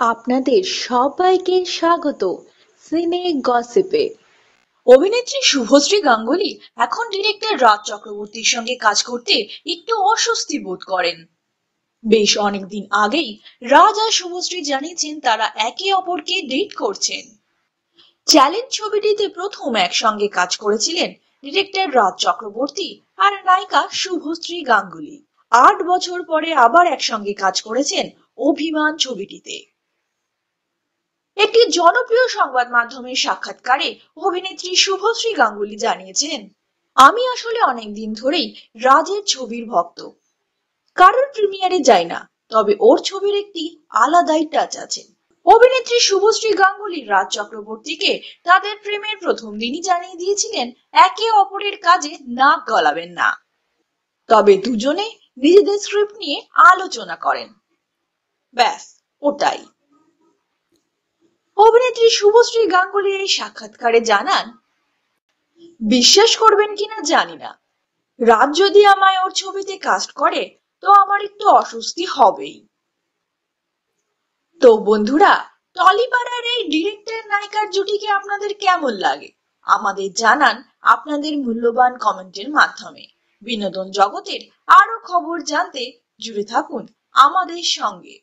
আপনাদের সবাইকে স্বাগত সিনে গসিপে। অভিনেত্রী শুভশ্রী গাঙ্গুলি এখন ডিরেক্টর রাজ চক্রবর্তীর সঙ্গে কাজ করতে একটু অস্বস্তি বোধ করেন। বেশ অনেকদিন আগেই রাজ আর শুভশ্রী জানিয়েছেন তারা একে অপরকে ডেট করছেন। চ্যালেঞ্জ ছবিটিতে প্রথম একসঙ্গে কাজ করেছিলেন ডিরেক্টর রাজ চক্রবর্তী আর নায়িকা শুভশ্রী গাঙ্গুলি। আট বছর পরে আবার একসঙ্গে কাজ করেছেন অভিমান ছবিটিতে। একটি জনপ্রিয় সংবাদ মাধ্যমের সাক্ষাৎকারে অভিনেত্রী শুভশ্রী গাঙ্গুলি জানিয়েছেন, আমি আসলে অনেকদিন ধরেই রাজের ছবির ভক্ত। কারোর প্রিমিয়ারে যাই না, তবে ওর ছবির একটি আলাদাই টাচ আছে। অভিনেত্রী শুভশ্রী গাঙ্গুলি রাজ চক্রবর্তীকে তাদের প্রেমের প্রথম দিনই জানিয়ে দিয়েছিলেন, একে অপরের কাজে নাক গলাবেন না। তবে দুজনে নিজেদের স্ক্রিপ্ট নিয়ে আলোচনা করেন। ব্যাস, ওটাই। অভিনেত্রী শুভশ্রী গাঙ্গুলি এই সাক্ষাৎকারে জানান, বিশ্বাস করবেন কিনা জানি না। রাত যদি আমায় ওর ছবিতে কাস্ট করে, তো আমার একটু অস্বস্তি হবেই। তো বন্ধুরা, টলিপাড়ার এই ডিরেক্টর নায়িকার জুটিকে আপনাদের কেমন লাগে? আমাদের জানান আপনাদের মূল্যবান কমেন্টের মাধ্যমে। বিনোদন জগতের আরও খবর জানতে জুড়ে থাকুন আমাদের সঙ্গে।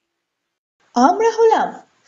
আমরা হলাম